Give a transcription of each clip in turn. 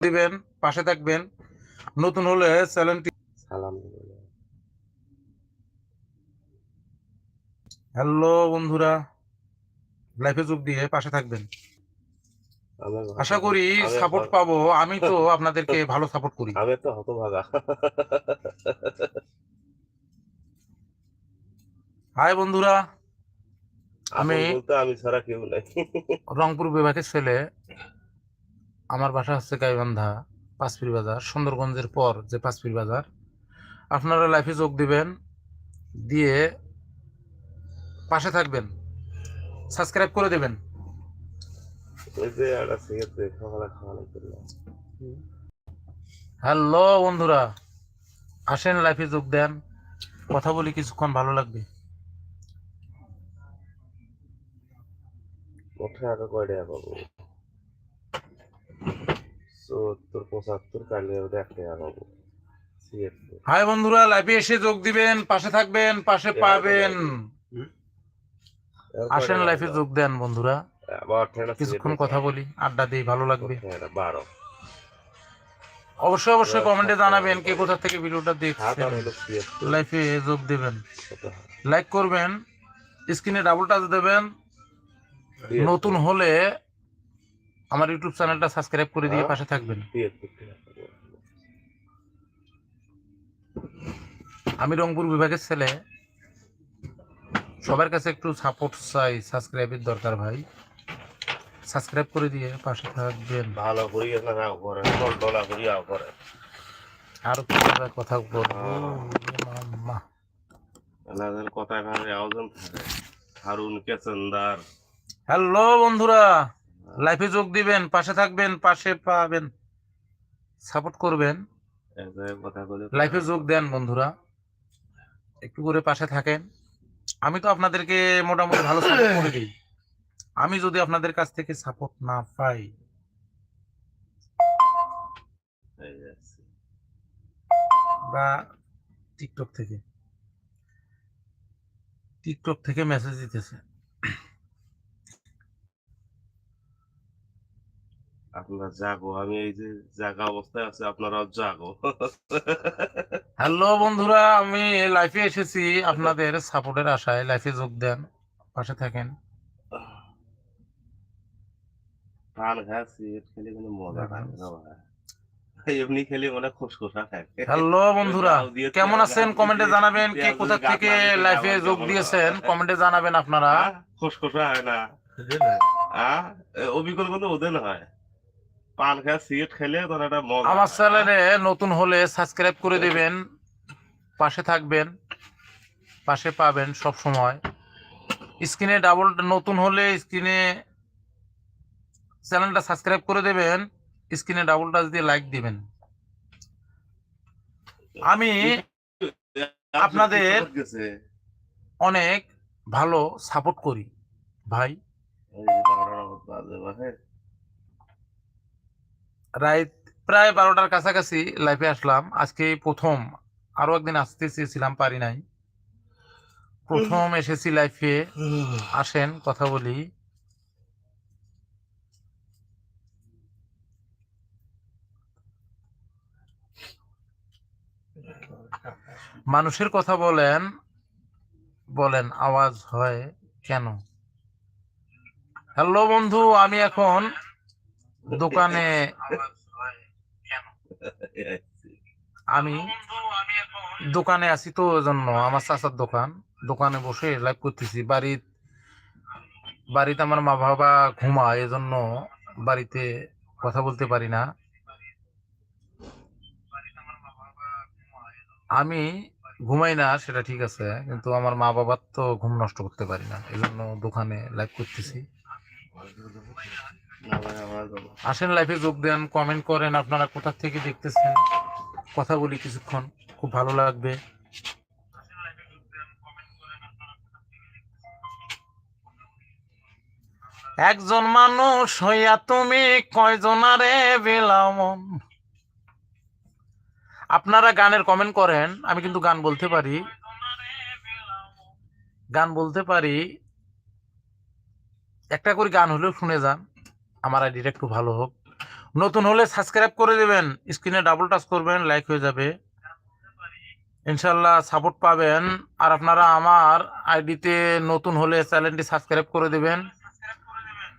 দিবেন পাশে থাকবেন। নতুন হলে চ্যানেলটি সালাম হ্যালো বন্ধুরা লাইফে যোগ দিয়ে পাশে থাকবেন। আশা করি সাপোর্ট পাবো আমি তো আপনাদেরকে ভালো সাপোর্ট করি। আমি তো হতভাগা। হাই বন্ধুরা আমি আমি ছাড়া কেউ নাই। রংপুর বিভাগের ছেলে আমার বাসা হচ্ছে গাইবান্ধা পাঁচপির বাজার সুন্দরগঞ্জের পর যে পাঁচপির বাজার। আপনারা লাইফে যোগ দিবেন দিয়ে পাশে থাকবেন সাবস্ক্রাইব করে দেবেন। হ্যালো বন্ধুরা। আসেন লাইফে যোগ দেন কথা বলি কিছুক্ষণ ভালো লাগবে। ওঠে আগে কয় টাকা পাবো সত্তর পঁচাত্তর কালে সিগারেট দিয়ে। হাই বন্ধুরা লাইভে এসে যোগ দিবেন পাশে থাকবেন পাশে পাবেন। আসেন লাইফে যোগ দেন বন্ধুরা। কিছুক্ষণ কথা বলি আড্ডা দিই ভালো লাগবে। বারো। অবশ্যই অবশ্যই কমেন্টে জানাবেন কে কোথা থেকে ভিডিওটা হাত দেখছেন। আর লাইফে যোগ দেবেন। লাইক করবেন স্ক্রিনে ডাবল টাচ দেবেন। নতুন হলে আমার ইউটিউব চ্যানেলটা সাবস্ক্রাইব করে দিয়ে হ্যাঁ। পাশে থাকবেন। আমি রংপুর বিভাগের ছেলে। সবার কাছে একটু সাপোর্ট চাই সাবস্ক্রাইবের দরকার ভাই। সাবস্ক্রাইব করে দিয়ে পাশে থাকবেন। ভালো নাও করে করে। আরও কি কথা বলব। মাম্মা। থাকে। হারুন কেচেন্দার হ্যালো বন্ধুরা। লাইফে যোগ দিবেন পাশে থাকবেন পাশে পাবেন সাপোর্ট করবেন। লাইফে যোগ দেন বন্ধুরা একটু করে পাশে থাকেন। আমি তো আপনাদেরকে মোটামুটি ভালো সাপোর্ট করে দিই। আমি যদি আপনাদের কাছ থেকে সাপোর্ট না পাই বা টিকটক থেকে টিকটক থেকে মেসেজ দিতেছে। আপনারা জাগো আমি এই যে জাগা অবস্থায় আছে আপনারাও জাগো। হ্যালো বন্ধুরা আমি লাইফে এসেছি। আপনাদের সাপোর্টের আশায় লাইফে যোগ দেন পাশে থাকেন। পান খায় খেলে কোনো মজা থাকে না এমনি খেলে মনে খুশখুশা থাকে। হ্যালো বন্ধুরা কেমন আছেন? কমেন্টে জানাবেন কে কোথা থেকে লাইফে যোগ দিয়েছেন? কমেন্টে জানাবেন আপনারা। হ্যাঁ? খুশখুশা হয় না। আহ অবিকল কিন্তু ওদের হয়। পান খায় সিগারেট খেলে তোর একটা মজা। আমার চ্যানেলে নতুন হলে সাবস্ক্রাইব করে দিবেন পাশে থাকবেন পাশে পাবেন সব সময়। স্ক্রিনে ডাবল নতুন হলে স্ক্রিনে চ্যানেলটা সাবস্ক্রাইব করে দেবেন স্ক্রিনে ডাবল টাচ দিয়ে লাইক দিবেন। আমি আপনাদের- অনেক ভালো সাপোর্ট করি ভাই এই যে বারোটার মতো বাজে ভাই। রাত প্রায় বারোটার কাছাকাছি লাইফে আসলাম। আজকে প্রথম আরও একদিন আসতে চেয়েছিলাম পারি নাই। প্রথম এসেছি লাইফে আসেন কথা বলি। মানুষের কথা বলেন বলেন আওয়াজ হয় কেন? হ্যালো বন্ধু আমি এখন দোকানে আমি দোকানে আছি তো জন্য আমার চাচার দোকান। দোকানে বসে লাইভ করতেছি। বাড়ির বাড়িতে আমার মা বাবা ঘুমায় এজন্য বাড়িতে কথা বলতে পারি না। আমি ঘুমাই না সেটা ঠিক আছে কিন্তু আমার মা বাবার তো ঘুম নষ্ট করতে পারি না এজন্য দোকানে লাইভ করতেছি। আসেন লাইফে যোগ দেন কমেন্ট করেন, আপনারা কোথা থেকে দেখতেছেন? কথা বলি কিছুক্ষণ, খুব ভালো লাগবে। একজন মানুষ হইয়া তুমি কয়জনারে বিলামন আপনারা গানের কমেন্ট করেন, আমি কিন্তু গান বলতে পারি। গান বলতে পারি, একটা করে গান হলেও শুনে যান। আমার আইডিটা একটু ভালো হোক। নতুন হলে সাবস্ক্রাইব করে দেবেন, স্ক্রিনে ডাবল টাচ করবেন লাইক হয়ে যাবে। ইনশাল্লাহ সাপোর্ট পাবেন। আর আপনারা আমার আইডিতে নতুন হলে চ্যানেলটি সাবস্ক্রাইব করে দেবেন।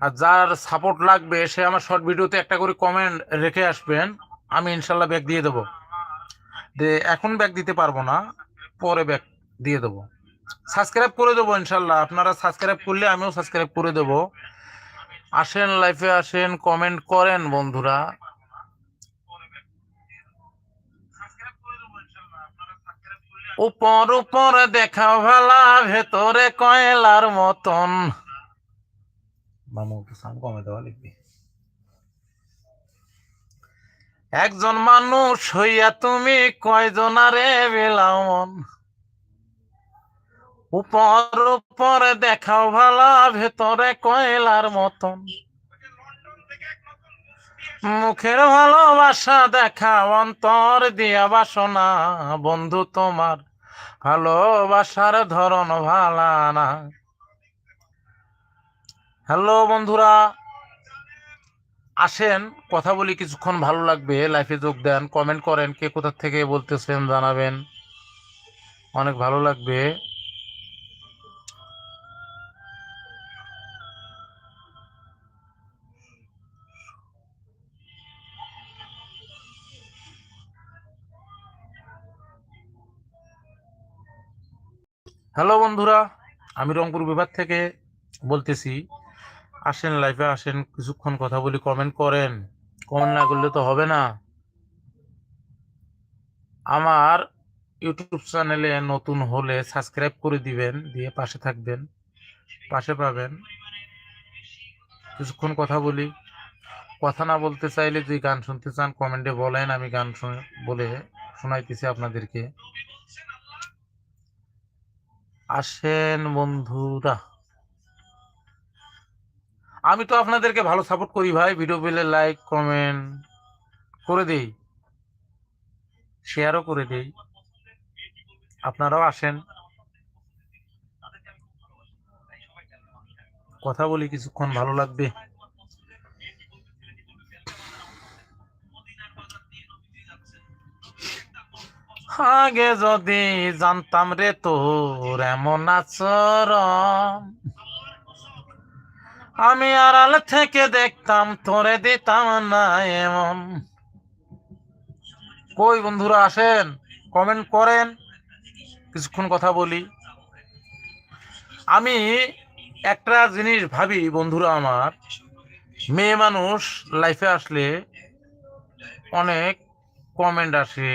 আর যার সাপোর্ট লাগবে, সে আমার শর্ট ভিডিওতে একটা করে কমেন্ট রেখে আসবেন। আমি ইনশাল্লাহ ব্যাগ দিয়ে দেবো। এখন ব্যাগ দিতে পারব না, পরে ব্যাগ দিয়ে দেবো। সাবস্ক্রাইব করে দেবো ইনশাল্লাহ আপনারা সাবস্ক্রাইব করলে আমিও সাবস্ক্রাইব করে দেবো। আসেন লাইফে আসেন কমেন্ট করেন বন্ধুরা। উপর উপর দেখা ভালা ভেতরে কয়লার মতন। মামু একটু কমে দেওয়া লিখবি। একজন মানুষ হইয়া তুমি কয়জনারে বেলামন উপর উপরে দেখাও ভালা, ভেতরে কয়লার মতন। মুখের ভালোবাসা দেখা অন্তর দিয়া বাসনা। বন্ধু, তোমার ভালোবাসার ধরন ভালা না। হ্যালো, বন্ধুরা। আসেন, কথা বলি, কিছুক্ষণ ভালো লাগবে। লাইফে যোগ দেন, কমেন্ট করেন, কে কোথা থেকে বলতেছেন জানাবেন। অনেক ভালো লাগবে। হ্যালো বন্ধুরা, আমি রংপুর বিভাগ থেকে বলতেছি, আসেন লাইফে আসেন, কিছুক্ষণ কথা বলি কমেন্ট করেন। কমেন্ট না করলে তো হবে না। আমার ইউটিউব চ্যানেলে নতুন হলে সাবস্ক্রাইব করে দিবেন, দিয়ে পাশে থাকবেন, পাশে পাবেন। কিছুক্ষণ কথা বলি। কথা না বলতে চাইলে যদি গান শুনতে চান কমেন্টে বলেন, আমি গান শুনে বলে শোনাইতেছি আপনাদেরকে। আসেন বন্ধুরা। আমি তো আপনাদেরকে ভালো সাপোর্ট করি ভাই ভিডিও পেলে লাইক কমেন্ট করে দেই। শেয়ারও করে দেই। আপনারাও আসেন। কথা বলি, কিছুক্ষণ ভালো লাগবে। আগে যদি জানতাম রে তোর এমন আচরণ। আমি আড়াল থেকে দেখতাম, তোরে দিতাম না এমন। কই বন্ধুরা আসেন কমেন্ট করেন, কিছুক্ষণ কথা বলি। আমি একটা জিনিস ভাবি বন্ধুরা আমার, মেয়ে মানুষ লাইফে আসলে অনেক কমেন্ট আসে।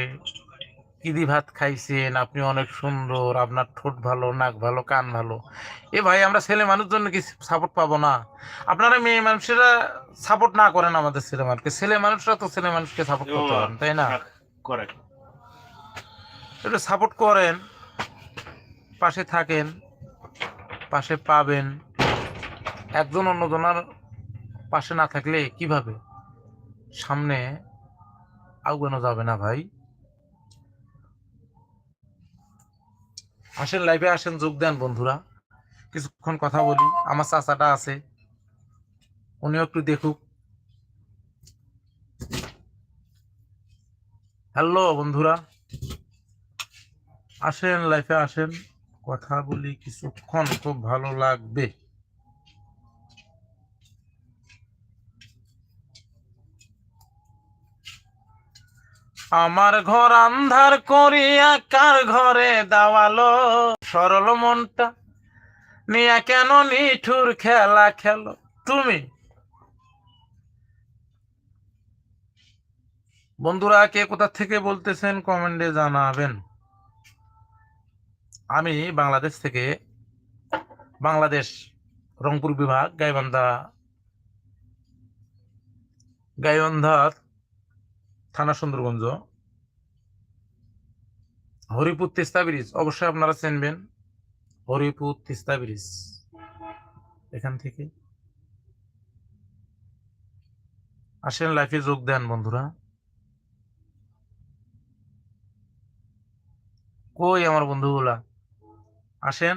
কিদি ভাত খাইছেন আপনি অনেক সুন্দর আপনার ঠোঁট ভালো নাক ভালো কান ভালো। এ ভাই আমরা ছেলে মানুষ জন্য কি সাপোর্ট পাবো না? আপনারা মেয়ে মানুষেরা সাপোর্ট না করেন আমাদের ছেলে মানুষকে। ছেলে মানুষরা তো ছেলে মানুষকে সাপোর্ট করতে পারেন তাই না? করে একটু সাপোর্ট করেন পাশে থাকেন পাশে পাবেন। একজন অন্যজনার পাশে না থাকলে কীভাবে? সামনে আগানো যাবে না ভাই। আসেন লাইভে আসেন, যোগ দেন বন্ধুরা। কিছুক্ষণ কথা বলি। আমার চাচাটা আছে। উনিও একটু দেখুক। হ্যালো বন্ধুরা। আসেন লাইফে আসেন। কথা বলি কিছুক্ষণ, খুব ভালো লাগবে। আমার ঘর আন্ধার করিয়া কার ঘরে দাওয়ালো? সরল মনটা নিয়া কেন নিঠুর খেলা খেলো? তুমি? বন্ধুরা, কে কোথা থেকে বলতেছেন কমেন্টে জানাবেন। আমি বাংলাদেশ থেকে বাংলাদেশ রংপুর বিভাগ, গাইবান্ধা গাইবান্ধা থানা সুন্দরগঞ্জ। হরিপুর তিস্তা ব্রিজ, অবশ্যই আপনারা চিনবেন। হরিপুর তিস্তা ব্রিজ, এখান থেকে। আসেন লাইফে যোগ দেন বন্ধুরা। কই আমার বন্ধুগুলা? আসেন।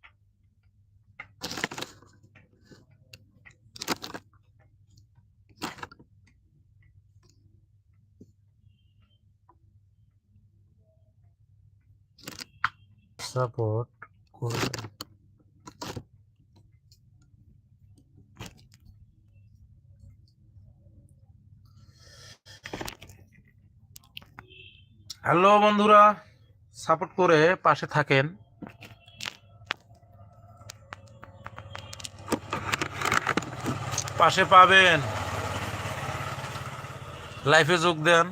সাপোর্ট করবেন হ্যালো বন্ধুরা সাপোর্ট করে পাশে থাকেন। পাশে পাবেন। লাইফে যোগ দেন।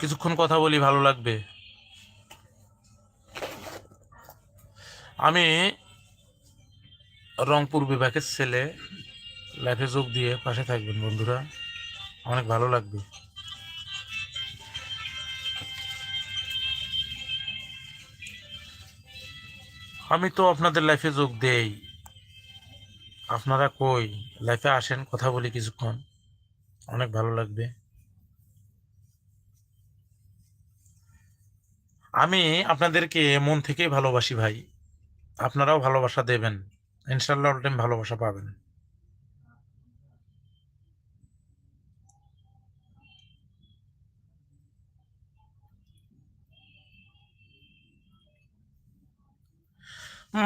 কিছুক্ষণ কথা বলি, ভালো লাগবে। আমি রংপুর বিভাগের ছেলে লাইফে যোগ দিয়ে পাশে থাকবেন, বন্ধুরা। অনেক ভালো লাগবে। আমি তো আপনাদের লাইফে যোগ দেই। আপনারা কই? লাইফে আসেন, কথা বলি কিছুক্ষণ। অনেক ভালো লাগবে। আমি আপনাদেরকে মন থেকে ভালোবাসি ভাই। আপনারাও ভালোবাসা দেবেন। ইনশাল্লাহ অল টাইম ভালোবাসা পাবেন।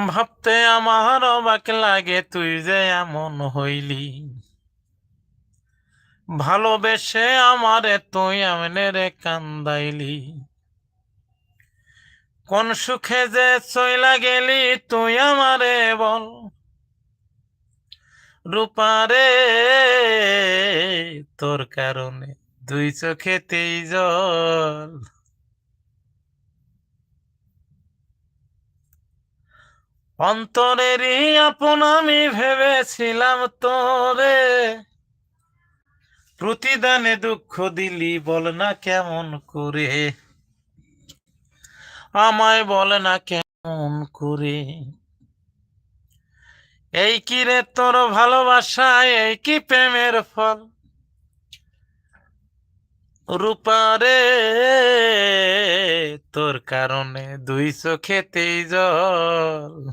ভাবতে আমার অবাক লাগে, তুই যে এমন হইলি। ভালোবেসে আমারে তুই এমনে রে কান্দাইলি। কোন সুখে যে চইলা গেলি, তুই আমারে বল। রূপারে তোর কারণে দুই চোখেতেই জল। অন্তরেরই আপন আমি ভেবেছিলাম তোরে। প্রতিদানে দুঃখ দিলি, বল না কেমন করে। আমায় বলে না কেমন করে? এই কি রে তোর ভালোবাসায় এই কি প্রেমের ফল? রূপারে তোর কারণে দুই চোখেতেই জল।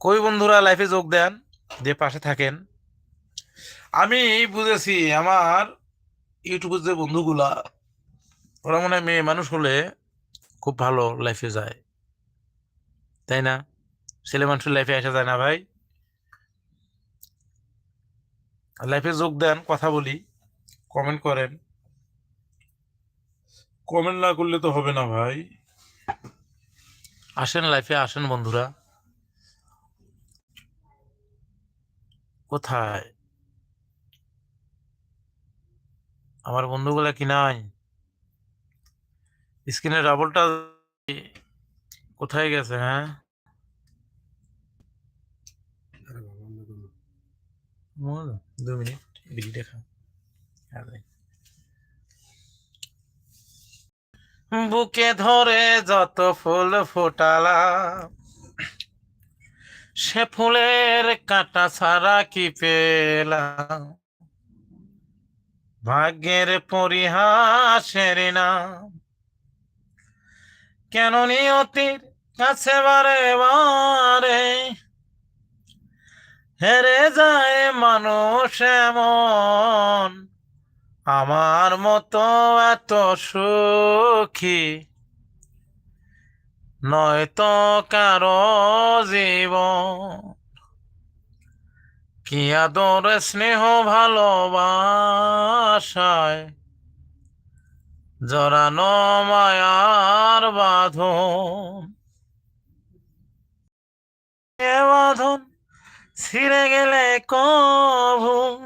কই বন্ধুরা লাইফে যোগ দেন দিয়ে পাশে থাকেন। আমি বুঝেছি, আমার ইউটিউবের যে বন্ধুগুলা ওরা মনে হয় মেয়ে মানুষ হলে খুব ভালো লাইফে যায়। তাই না? ছেলে মানুষের লাইফে আসা যায় না ভাই। লাইফে যোগ দেন, কথা বলি কমেন্ট করেন। কমেন্ট না করলে তো হবে না ভাই। আসেন লাইফে আসেন বন্ধুরা। কোথায়? আমার বন্ধুগুলা কি নাই? স্ক্রিনের ডাবলটা কোথায় গেছে হ্যাঁ? দু মিনিট বিলি দেখা। বুকে ধরে যত ফুল ফোটালা সে ফুলের কাঁটা ছাড়া কি পেলাম? ভাগ্যের পরিহাসের নাম কেন নিয়তির কাছে বারে বারে? হেরে যায় মানুষ এমন, আমার মতো এত সুখী। নয়তো কারও জীবন, কি আদর স্নেহ ভালোবাসায়? জড়ানো মায়ার বাঁধন। এ বাঁধন ছিঁড়ে গেলে কভু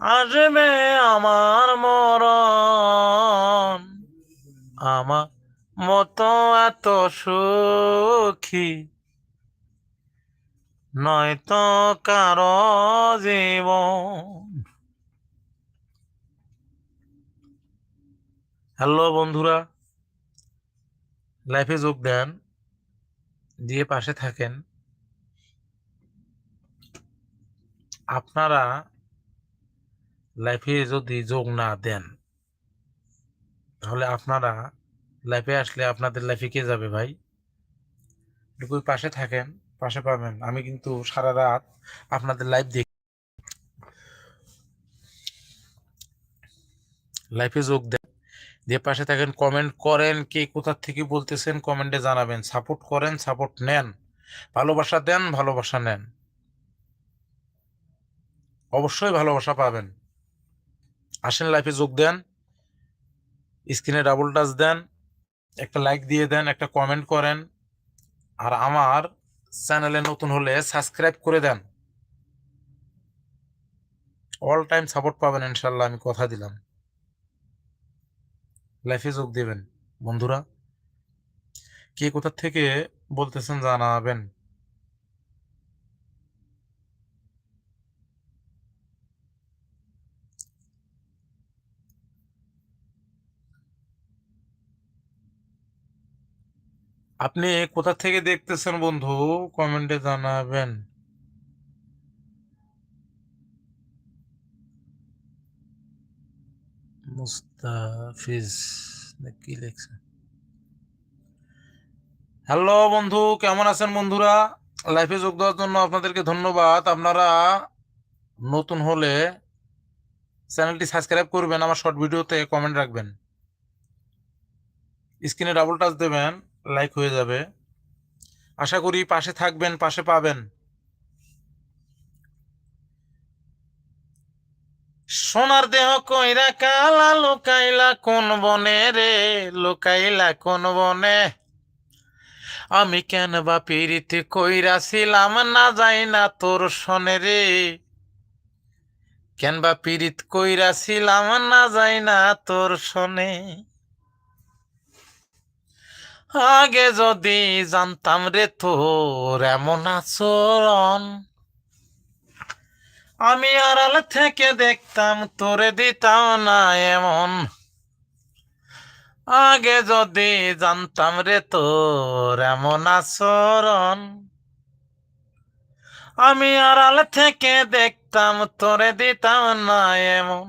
আসবে আমার মরণ। আমার মতো এত সুখী। নয়তো কারও জীবন হ্যালো বন্ধুরা, লাইফে যোগ দেন দিয়ে পাশে থাকেন। আপনারা লাইফে যদি যোগ না দেন, তাহলে আপনারা লাইফে আসলে আপনাদের লাইফে কে যাবে ভাই? একটু পাশে থাকেন, পাশে পাবেন। আমি কিন্তু সারা রাত আপনাদের লাইভ দেখি লাইফে যোগ দেন। দিয়ে পাশে থাকেন কমেন্ট করেন কে কোথার থেকে বলতেছেন কমেন্টে জানাবেন। সাপোর্ট করেন সাপোর্ট নেন। ভালোবাসা দেন, ভালোবাসা নেন। অবশ্যই ভালোবাসা পাবেন। আসেন লাইফে যোগ দেন স্ক্রিনে ডাবল টাচ দেন, একটা লাইক দিয়ে দেন, একটা কমেন্ট করেন, আর আমার চ্যানেলে নতুন হলে সাবস্ক্রাইব করে দেন। অল টাইম সাপোর্ট পাবেন ইনশাল্লাহ আমি কথা দিলাম। লাইফে যোগ দেবেন, বন্ধুরা। কে কোথা থেকে বলতেছেন জানাবেন। আপনি কোথা থেকে দেখতেছেন বন্ধু? কমেন্টে জানাবেন। মুস্তাফিজ কি লেখছে। হ্যালো বন্ধু, কেমন আছেন বন্ধুরা? লাইফে যোগ দেওয়ার জন্য আপনাদেরকে ধন্যবাদ। আপনারা নতুন হলে চ্যানেলটি সাবস্ক্রাইব করবেন, আমার শর্ট ভিডিওতে কমেন্ট রাখবেন। স্ক্রিনে ডাবল টাচ দেবেন লাইক হয়ে যাবে। আশা করি পাশে থাকবেন, পাশে পাবেন। সোনার দেহ কইরা কালা লুকাইলা কোন বনে রে? লুকাইলা কোন বনে? আমি কেন বা পিরিতে কইরা ছিলাম না যাই না তোর সনে রে? কেন বা পিরিত কইরা ছিলাম না যাই না তোর সনে আগে যদি জানতাম রে তোর এমন আচরণ আমি আড়াল থেকে দেখতাম, তোরে দিতাম না এমন। আগে যদি জানতাম রে তোর এমন আচরণ। আমি আড়াল থেকে দেখতাম, তোরে দিতাম না এমন।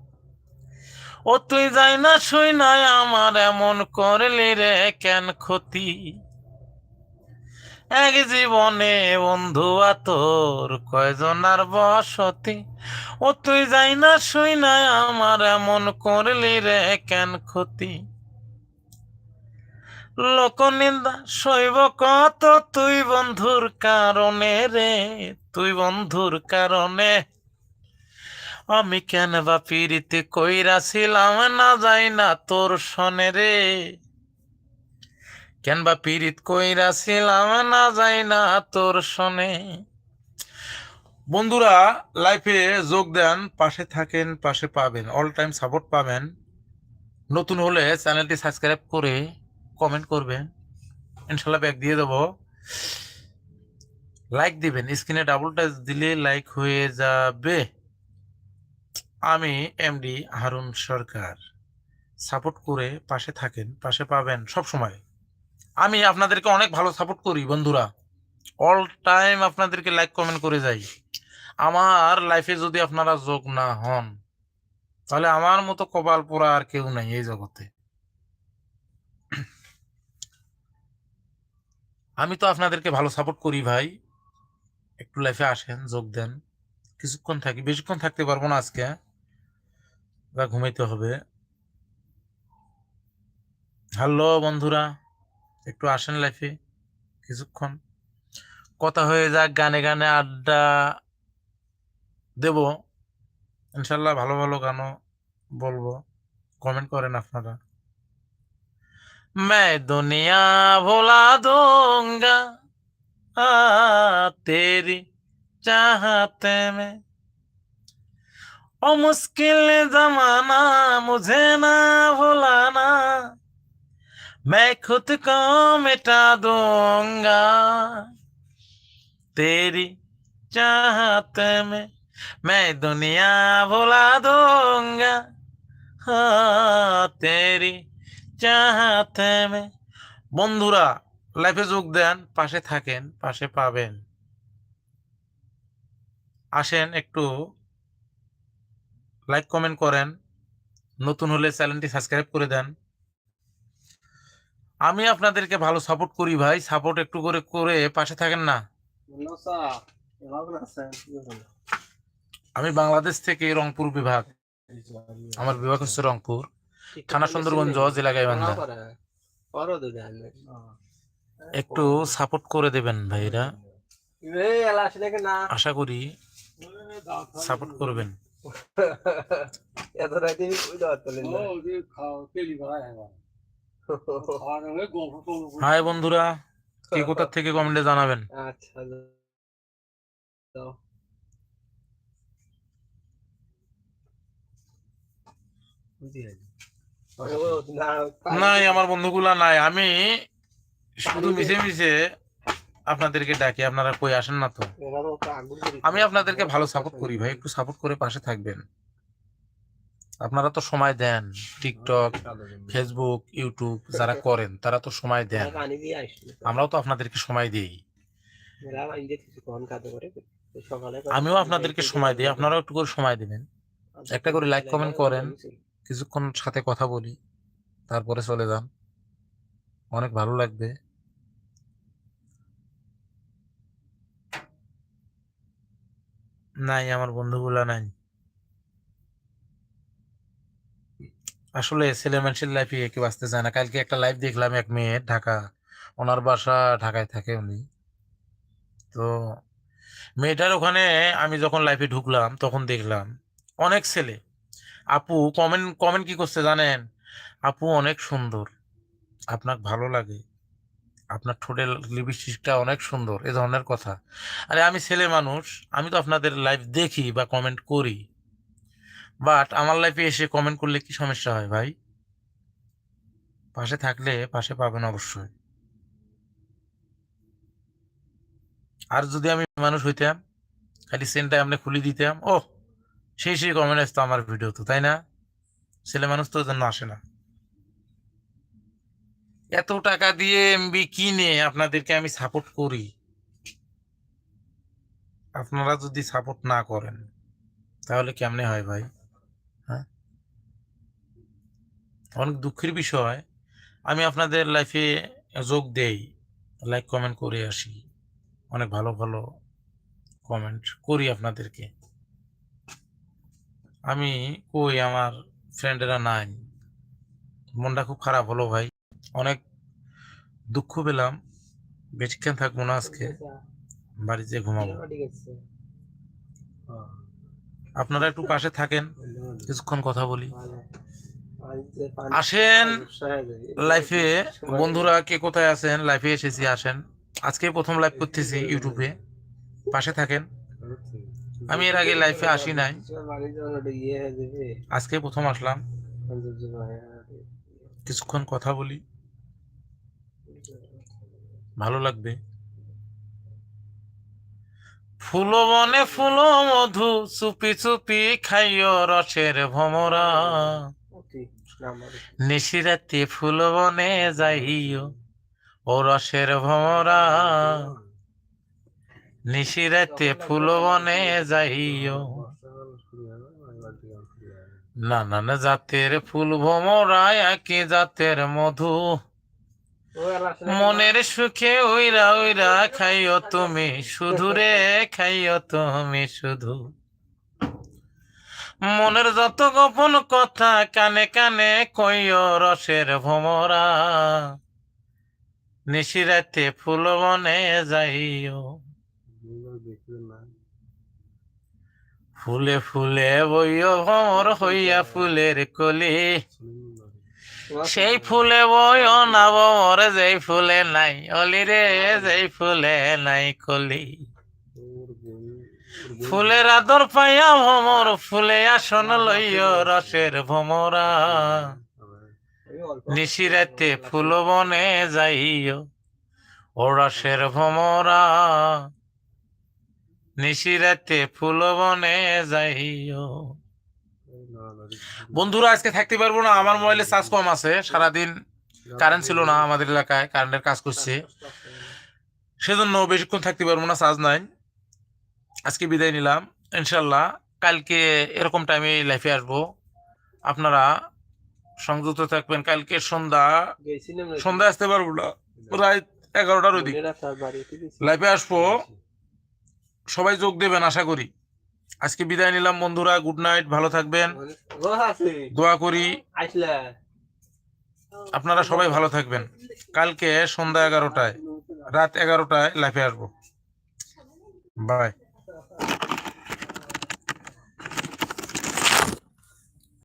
ও তুই যাই না শুই নাই আমার এমন করলি রে কেন ক্ষতি? এক জীবনে বন্ধু তোর কয়জনার বসতি? ও তুই যাই না শুই নাই আমার এমন করলি রে কেন ক্ষতি? লোক নিন্দা সইব কত তুই বন্ধুর কারণে রে? তুই বন্ধুর কারণে আমি কেন বা পিড়িতে কইরাছিলাম না যাই না তোর সনে রে। কেন বা পিড়িত কইরাছিলাম না যাই না তোর সনে বন্ধুরা, লাইফে যোগ দেন, পাশে থাকেন, পাশে পাবেন অল টাইম সাপোর্ট পাবেন। নতুন হলে চ্যানেলটি সাবস্ক্রাইব করে কমেন্ট করবেন। ইনশাল্লাহ ব্যাগ দিয়ে দেবো। লাইক দিবেন স্ক্রিনে ডাবল টাচ দিলে লাইক হয়ে যাবে। আমি এমডি হারুন সরকার। সাপোর্ট করে পাশে থাকেন, পাশে পাবেন সব সময় আমি আপনাদেরকে অনেক ভালো সাপোর্ট করি বন্ধুরা। অল টাইম আপনাদেরকে লাইক কমেন্ট করে যাই। আমার লাইফে যদি আপনারা যোগ না হন, তাহলে আমার মতো কপাল পোড়া আর কেউ নাই এই জগতে। আমি তো আপনাদেরকে ভালো সাপোর্ট করি ভাই। একটু লাইফে আসেন, যোগ দেন। কিছুক্ষণ থাকি, বেশিক্ষণ থাকতে পারব না আজকে। বা ঘুমাইতে হবে হ্যালো বন্ধুরা একটু আসেন লাইফে কিছুক্ষণ কথা হয়ে যাক গানে গানে আড্ডা দেব ইনশাল্লাহ ভালো ভালো গানও বলবো কমেন্ট করেন আপনারা मैं दुनिया भुला दूंगा आ, तेरी चाहते में ओ मुश्किल जमाना मुझे ना भुलाना मैं खुद को मिटा दूंगा तेरी चाहत में मैं दुनिया भुला दूंगा हाँ तेरी चाहत में বন্ধুরা লাইফে যোগ দেন পাশে থাকেন পাশে পাবেন আসেন একটু লাইক কমেন্ট করেন। নতুন হলে চ্যানেলটি সাবস্ক্রাইব করে দেন। আমি আপনাদেরকে ভালো সাপোর্ট করি ভাই। সাপোর্ট একটু করে করে পাশে থাকেন না। আমি বাংলাদেশ থেকে রংপুর বিভাগ। আমার বিভাগ হচ্ছে রংপুর। থানা সুন্দরগঞ্জ জেলা গাইবান্ধা। একটু সাপোর্ট করে দেবেন ভাইরা। আশা করি সাপোর্ট করবেন। এত রাতে ওই দাওয়াত পেলেন না হাই বন্ধুরা কে কোথা থেকে কমেন্টে জানাবেন? আচ্ছা দাও। নাই আমার বন্ধুগুলা নাই। আমি শুধু মিশে মিশে আপনাদেরকে ডাকি আপনারা কই আসেন না তো? আমি আপনাদেরকে ভালো সাপোর্ট করি ভাই একটু সাপোর্ট করে পাশে থাকবেন। আপনারা তো সময় দেন টিকটক ফেসবুক ইউটিউব যারা করেন তারা তো সময় দেন। আমরাও তো আপনাদেরকে সময় দিই। আমিও আপনাদেরকে সময় দিই আপনারাও একটু করে সময় দিবেন। একটা করে লাইক কমেন্ট করেন। কিছুক্ষণ সাথে কথা বলি তারপরে চলে যান। অনেক ভালো লাগবে। নাই, আমার বন্ধুগুলা নাই। আসলে ছেলে মানুষের লাইফে কেউ আসতে চায় না। কালকে একটা লাইভ দেখলাম এক মেয়ে ঢাকা, ওনার বাসা ঢাকায় থাকে উনি। তো মেয়েটার ওখানে আমি যখন লাইফে ঢুকলাম, তখন দেখলাম অনেক ছেলে। আপু কমেন্ট কমেন্ট কি করছে জানেন? আপু অনেক সুন্দর। আপনার ভালো লাগে। আপনার ঠোঁটের লিপস্টিকটা অনেক সুন্দর, এ ধরনের কথা। আরে আমি ছেলে মানুষ, আমি তো আপনাদের লাইভ দেখি বা কমেন্ট করি। বাট আমার লাইফে এসে কমেন্ট করলে কি সমস্যা হয় ভাই? পাশে থাকলে পাশে পাবেন অবশ্যই। আর যদি আমি মানুষ হইতাম, খালি সেন্টটা আমরা খুলে দিতাম ও সেই সেই কমেন্ট আসতো আমার ভিডিও তো, তাই না? ছেলে মানুষ তো জন্য আসে না। এত টাকা দিয়ে এমবি কিনে আপনাদেরকে আমি সাপোর্ট করি। আপনারা যদি সাপোর্ট না করেন, তাহলে কেমনে হয় ভাই? হ্যাঁ? অনেক দুঃখের বিষয়। আমি আপনাদের লাইফে যোগ দেই লাইক কমেন্ট করে আসি। অনেক ভালো ভালো কমেন্ট করি আপনাদেরকে। আমি কই আমার ফ্রেন্ডেরা নাই। মনটা খুব খারাপ হলো ভাই। অনেক দুঃখ পেলাম। বেশিক্ষণ থাকব না আজকে? বাড়িতে ঘুমাবো। আপনারা একটু পাশে থাকেন কিছুক্ষণ কথা বলি। আসেন লাইফে বন্ধুরা কে কোথায় আছেন? লাইফে এসেছি আসেন। আজকে প্রথম লাইভ করতেছি ইউটিউবে পাশে থাকেন। আমি এর আগে লাইফে আসি নাই। আজকে প্রথম আসলাম। কিছুক্ষণ কথা বলি। ভালো লাগবে। ফুল বনে ফুল মধু, চুপি চুপি খাইও রসের ভমরা। নিশিরাতে ফুল বনে যাইও ও রসের ভমরা। নিশিরাতে ফুল বনে যাইও। নানান জাতের ফুল ভমরা একই জাতের মধু। মনের সুখে ওইরা ওইরা খাইও তুমি শুধু রে খাইও তুমি শুধু। মনের যত গোপন কথা কানে কানে কইও রসের ভমরা, নিশিরাতে ফুল বনে যাইও। ফুলে ফুলে বইও ভমর হইয়া ফুলের কলি। সেই ফুলে বইও অনাব ভমর যেই ফুলে নাই, অলি রে, যেই ফুলে নাই কলি। ফুলের আদর পাইয়া ভমর, ফুলে আসন লইও রসের ভমরা। নিশিরাতে ফুল বনে যাইও, ও রসের ভমরা। নিশিরাতে ফুল বনে যাইও। বন্ধুরা আজকে থাকতে পারব না আমার মোবাইলে চার্জ কম আছে সারাদিন কারেন্ট ছিল না আমাদের এলাকায় কারেন্টের কাজ করছে। সেজন্য বেশিক্ষণ থাকতে পারব না চার্জ নাই। আজকে বিদায় নিলাম ইনশাল্লাহ কালকে এরকম টাইমে লাইফে আসব। আপনারা সংযুক্ত থাকবেন কালকে সন্ধ্যা সন্ধ্যা আসতে পারব না রাত এগারোটার ওদিক। লাইভে আসব। সবাই যোগ দেবেন আশা করি। আজকে বিদায় নিলাম, বন্ধুরা। গুড নাইট ভালো থাকবেন। দোয়া করি। আপনারা সবাই ভালো থাকবেন। কালকে সন্ধ্যা এগারোটায়, রাত এগারোটায় লাইফে আসব। বাই